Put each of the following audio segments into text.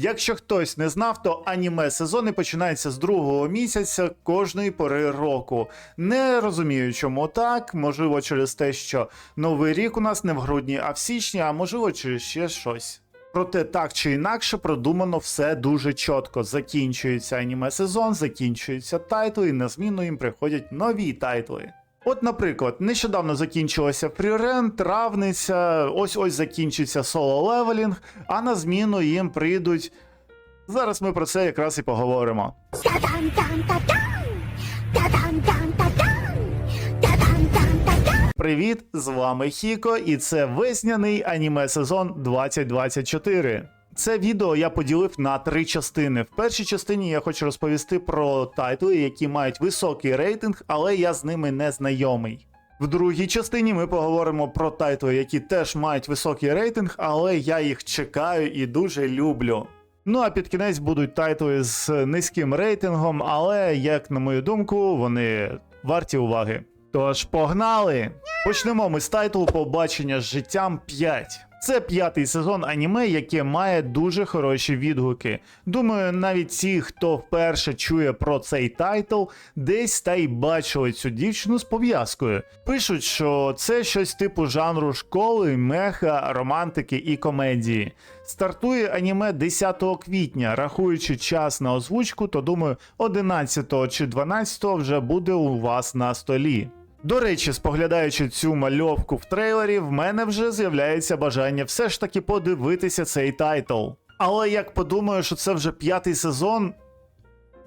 Якщо хтось не знав, то аніме сезони починаються з другого місяця кожної пори року. Не розумію, чому так. Можливо, через те, що новий рік у нас не в грудні, а в січні, а можливо, через ще щось. Проте так чи інакше продумано все дуже чітко. Закінчується аніме сезон, закінчуються тайтли, і на зміну їм приходять нові тайтли. От, наприклад, нещодавно закінчилася Фрірен, травниця, ось ось закінчиться соло левелінг, а на зміну їм прийдуть. Зараз ми про це якраз і поговоримо. Привіт, з вами Хіко, і це весняний аніме сезон 2024. Це відео я поділив на три частини. В першій частині я хочу розповісти про тайтли, які мають високий рейтинг, але я з ними не знайомий. В другій частині ми поговоримо про тайтли, які теж мають високий рейтинг, але я їх чекаю і дуже люблю. Ну а під кінець будуть тайтли з низьким рейтингом, але, як на мою думку, вони варті уваги. Тож погнали! Почнемо ми з тайтлу побачення з життям 5. Це п'ятий сезон аніме, яке має дуже хороші відгуки. Думаю, навіть ті, хто вперше чує про цей тайтл, десь та й бачили цю дівчину з пов'язкою. Пишуть, що це щось типу жанру школи, меха, романтики і комедії. Стартує аніме 10 квітня, рахуючи час на озвучку, то думаю, 11 чи 12 вже буде у вас на столі. До речі, споглядаючи цю мальовку в трейлері, в мене вже з'являється бажання все ж таки подивитися цей тайтл. Але як подумаю, що це вже п'ятий сезон.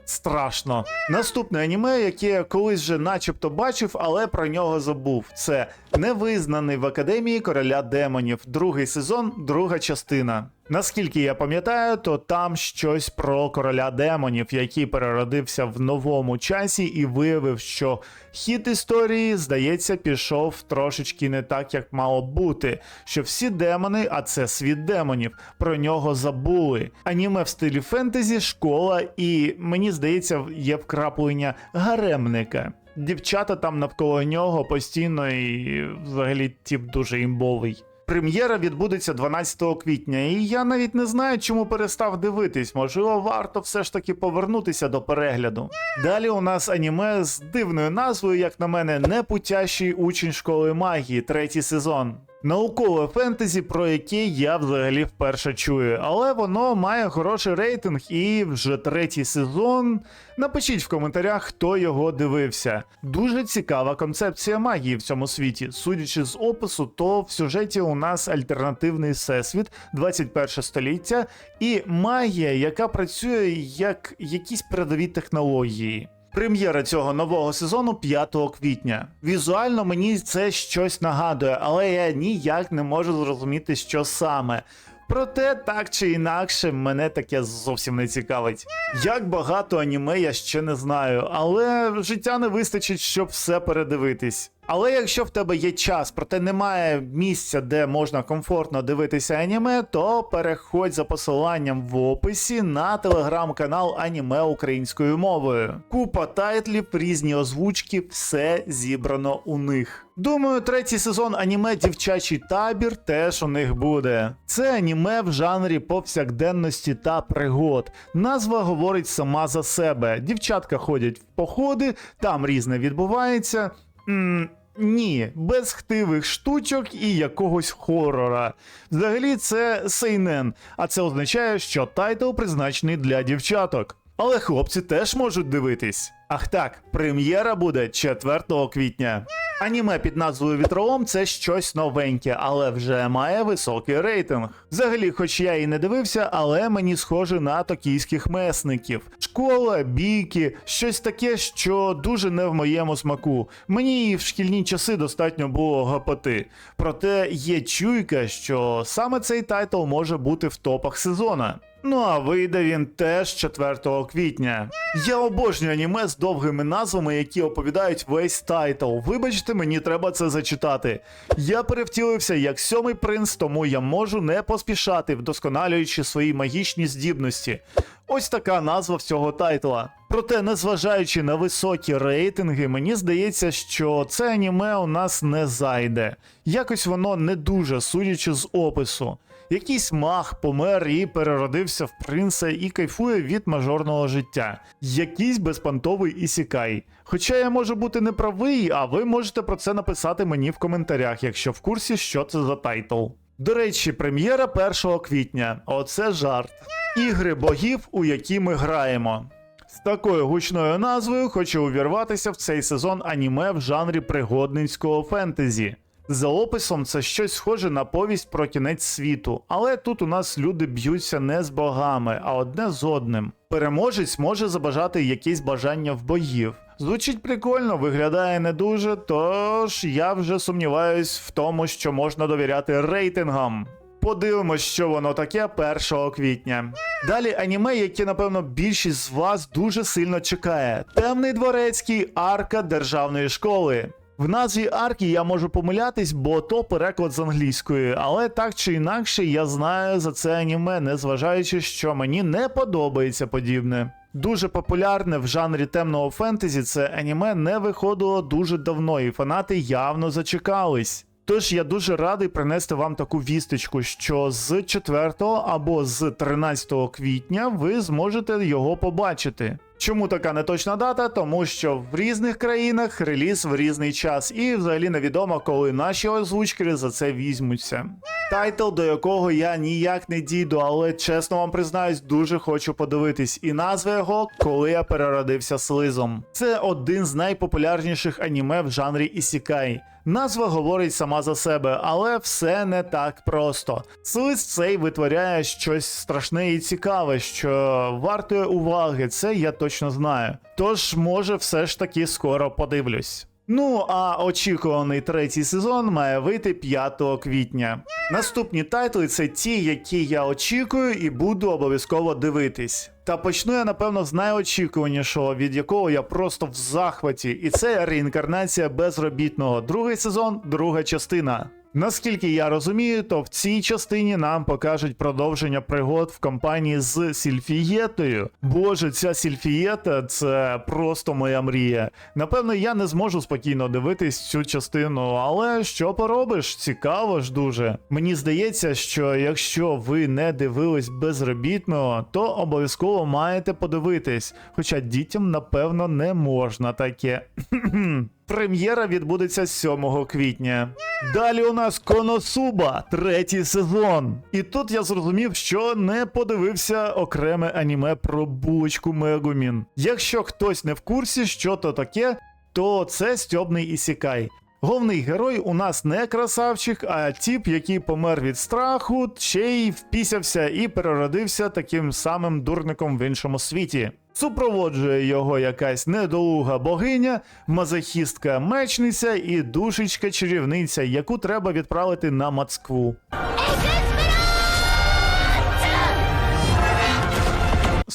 Страшно. Наступне аніме, яке я колись вже начебто бачив, але про нього забув. Це невизнаний в академії короля демонів. Другий сезон, друга частина. Наскільки я пам'ятаю, то там щось про короля демонів, який переродився в новому часі і виявив, що хід історії, здається, пішов трошечки не так, як мало бути. Що всі демони, а це світ демонів, про нього забули. Аніме в стилі фентезі, школа, і мені здається, є вкраплення гаремника. Дівчата там навколо нього постійно і взагалі тип дуже імбовий. Прем'єра відбудеться 12 квітня, і я навіть не знаю, чому перестав дивитись. Можливо, варто все ж таки повернутися до перегляду. Далі у нас аніме з дивною назвою, як на мене, непутящий учень школи магії, третій сезон. Наукове фентезі, про яке я взагалі вперше чую, але воно має хороший рейтинг і вже третій сезон. Напишіть в коментарях, хто його дивився. Дуже цікава концепція магії в цьому світі. Судячи з опису, то в сюжеті у нас альтернативний всесвіт, 21 століття, і магія, яка працює як якісь передові технології. Прем'єра цього нового сезону 5 квітня. Візуально мені це щось нагадує, але я ніяк не можу зрозуміти, що саме. Проте, так чи інакше, мене таке зовсім не цікавить. Як багато аніме я ще не знаю, але життя не вистачить, щоб все передивитись. Але якщо в тебе є час, проте немає місця, де можна комфортно дивитися аніме, то переходь за посиланням в описі на телеграм-канал Аніме українською мовою. Купа тайтлів, різні озвучки, все зібрано у них. Думаю, третій сезон аніме Дівчачий табір теж у них буде. Це аніме в жанрі повсякденності та пригод. Назва говорить сама за себе. Дівчатка ходять в походи, там різне відбувається. М, ні, без хтивих штучок і якогось хорора. Взагалі, це сейнен, а це означає, що тайтл призначений для дівчаток. Але хлопці теж можуть дивитись. Ах так, прем'єра буде 4 квітня. Аніме під назвою Вітролом це щось новеньке, але вже має високий рейтинг. Взагалі, хоч я і не дивився, але мені схоже на токійських месників. Школа, бійки, щось таке, що дуже не в моєму смаку. Мені і в шкільні часи достатньо було гопоти. Проте є чуйка, що саме цей тайтл може бути в топах сезона. Ну а вийде він теж 4 квітня. Я обожнюю аніме з довгими назвами, які оповідають весь тайтл. Вибачте, мені треба це зачитати. Я перевтілився як сьомий принц, тому я можу не поспішати, вдосконалюючи свої магічні здібності. Ось така назва всього тайтла. Проте, незважаючи на високі рейтинги, мені здається, що це аніме у нас не зайде. Якось воно не дуже, судячи з опису. Якийсь маг помер і переродився в принца і кайфує від мажорного життя. Якийсь безпонтовий ісікай. Хоча я можу бути неправий, а ви можете про це написати мені в коментарях, якщо в курсі, що це за тайтл. До речі, прем'єра 1 квітня. Оце жарт. Ігри богів, у які ми граємо. З такою гучною назвою хочу увірватися в цей сезон аніме в жанрі пригодницького фентезі. За описом це щось схоже на повість про кінець світу, але тут у нас люди б'ються не з богами, а одне з одним. Переможець може забажати якесь бажання в богів. Звучить прикольно, виглядає не дуже, тож я вже сумніваюсь в тому, що можна довіряти рейтингам. Подивимось, що воно таке 1 квітня. Далі аніме, яке, напевно, більшість з вас дуже сильно чекає: Темний дворецький арка державної школи. В назві арки я можу помилятись, бо то переклад з англійської, але так чи інакше я знаю за це аніме, незважаючи, що мені не подобається подібне. Дуже популярне в жанрі темного фентезі це аніме не виходило дуже давно, і фанати явно зачекались. Тож я дуже радий принести вам таку вісточку, що з 4 або з 13 квітня ви зможете його побачити. Чому така неточна дата? Тому що в різних країнах реліз в різний час, і взагалі невідомо, коли наші озвучки за це візьмуться. Тайтл, до якого я ніяк не дійду, але чесно вам признаюсь, дуже хочу подивитись. І назва його Коли я переродився слизом. Це один з найпопулярніших аніме в жанрі Ісікай. Назва говорить сама за себе, але все не так просто. Слиз цей витворяє щось страшне і цікаве, що вартує уваги, це я точно знаю. Тож, може, все ж таки скоро подивлюсь. Ну а очікуваний третій сезон має вийти 5 квітня. Наступні тайтли це ті, які я очікую і буду обов'язково дивитись. Та почну я напевно з найочікуванішого, від якого я просто в захваті, і це реінкарнація безробітного. Другий сезон, друга частина. Наскільки я розумію, то в цій частині нам покажуть продовження пригод в компанії з Сільфієтою. Боже, ця Сільфієта це просто моя мрія. Напевно, я не зможу спокійно дивитись цю частину, але що поробиш? Цікаво ж дуже. Мені здається, що якщо ви не дивились безробітного, то обов'язково маєте подивитись. Хоча дітям, напевно, не можна таке. Прем'єра відбудеться 7 квітня. Далі у нас Коносуба, третій сезон. І тут я зрозумів, що не подивився окреме аніме про булочку Мегумін. Якщо хтось не в курсі, що то таке, то це стьобний ісікай. Головний герой у нас не красавчик, а тіп, який помер від страху, ще й впісявся і переродився таким самим дурником в іншому світі. Супроводжує його якась недолуга богиня, мазохістка мечниця і душечка чарівниця, яку треба відправити на Москву.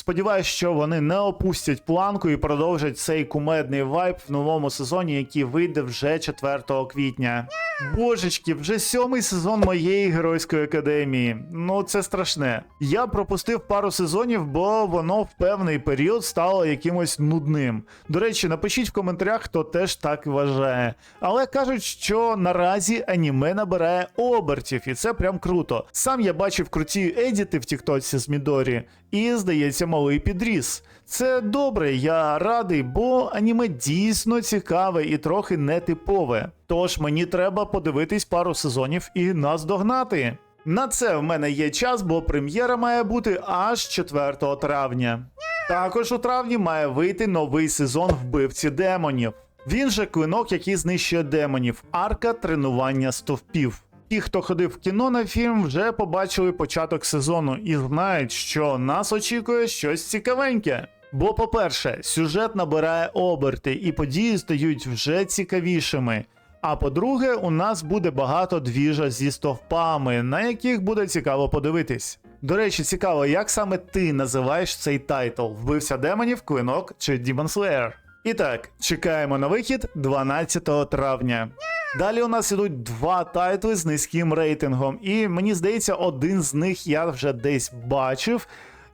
Сподіваюсь, що вони не опустять планку і продовжать цей кумедний вайб в новому сезоні, який вийде вже 4 квітня. Божечки, вже сьомий сезон моєї геройської академії. Ну це страшне. Я пропустив пару сезонів, бо воно в певний період стало якимось нудним. До речі, напишіть в коментарях, хто теж так вважає. Але кажуть, що наразі аніме набирає обертів, і це прям круто. Сам я бачив круті едіти в Тіктоці з Мідорі, і здається, малий підріс. Це добре, я радий, бо аніме дійсно цікаве і трохи нетипове. Тож мені треба подивитись пару сезонів і нас догнати. На це в мене є час, бо прем'єра має бути аж 4 травня. Також у травні має вийти новий сезон вбивці демонів. Він же клинок, який знищує демонів, арка тренування стовпів. Ті, хто ходив в кіно на фільм, вже побачили початок сезону і знають, що нас очікує щось цікавеньке. Бо, по-перше, сюжет набирає оберти і події стають вже цікавішими. А по-друге, у нас буде багато двіжа зі стовпами, на яких буде цікаво подивитись. До речі, цікаво, як саме ти називаєш цей тайтл: Вбився демонів, клинок чи Demon Slayer? І так, чекаємо на вихід 12 травня. Далі у нас ідуть два тайтли з низьким рейтингом, і мені здається, один з них я вже десь бачив.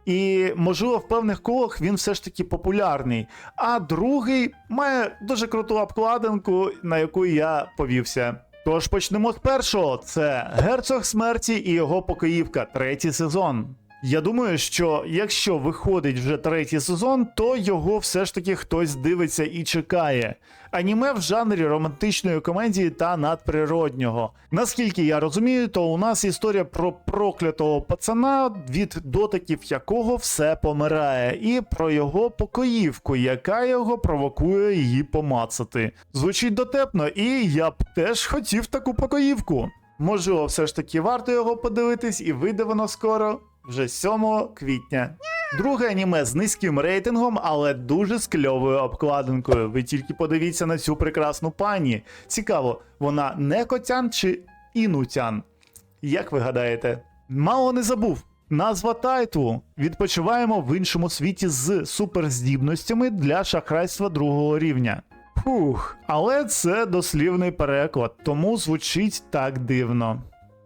І, можливо, в певних колах він все ж таки популярний. А другий має дуже круту обкладинку, на яку я повівся. Тож почнемо з першого: це Герцог смерті і його покоївка, третій сезон. Я думаю, що якщо виходить вже третій сезон, то його все ж таки хтось дивиться і чекає. Аніме в жанрі романтичної комедії та надприроднього. Наскільки я розумію, то у нас історія про проклятого пацана, від дотиків якого все помирає, і про його покоївку, яка його провокує її помацати. Звучить дотепно, і я б теж хотів таку покоївку. Можливо, все ж таки варто його подивитись, і вийде скоро, вже 7 квітня. Друге аніме з низьким рейтингом, але дуже з кльовою обкладинкою. Ви тільки подивіться на цю прекрасну пані. Цікаво, вона не котян чи інутян? Як ви гадаєте? Мало не забув. Назва тайтлу. Відпочиваємо в іншому світі з суперздібностями для шахрайства другого рівня. Фух, але це дослівний переклад, тому звучить так дивно.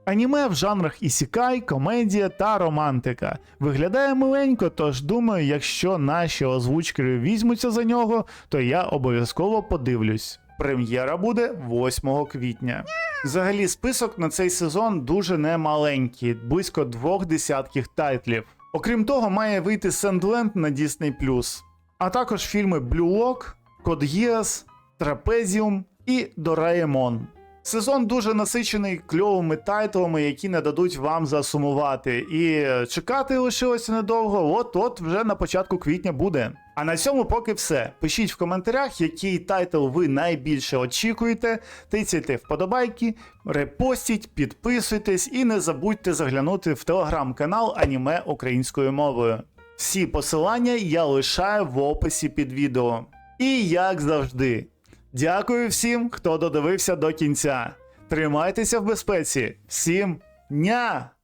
Аніме в жанрах ісікай, комедія та романтика. Виглядає миленько, тож думаю, якщо наші озвучкери візьмуться за нього, то я обов'язково подивлюсь. Прем'єра буде 8 квітня. Взагалі, список на цей сезон дуже немаленький, близько двох десятків тайтлів. Окрім того, має вийти Sandland на Disney+, а також фільми Blue Lock, Код Гіас, Трапезіум і Дораємон. Сезон дуже насичений кльовими тайтлами, які не дадуть вам засумувати. І чекати лишилося недовго, от-от вже на початку квітня буде. А на цьому поки все. Пишіть в коментарях, який тайтл ви найбільше очікуєте. Тицяйте вподобайки, репостіть, підписуйтесь і не забудьте заглянути в телеграм-канал Аніме українською мовою. Всі посилання я лишаю в описі під відео. І як завжди, дякую всім, хто додивився до кінця. Тримайтеся в безпеці. Всім ня!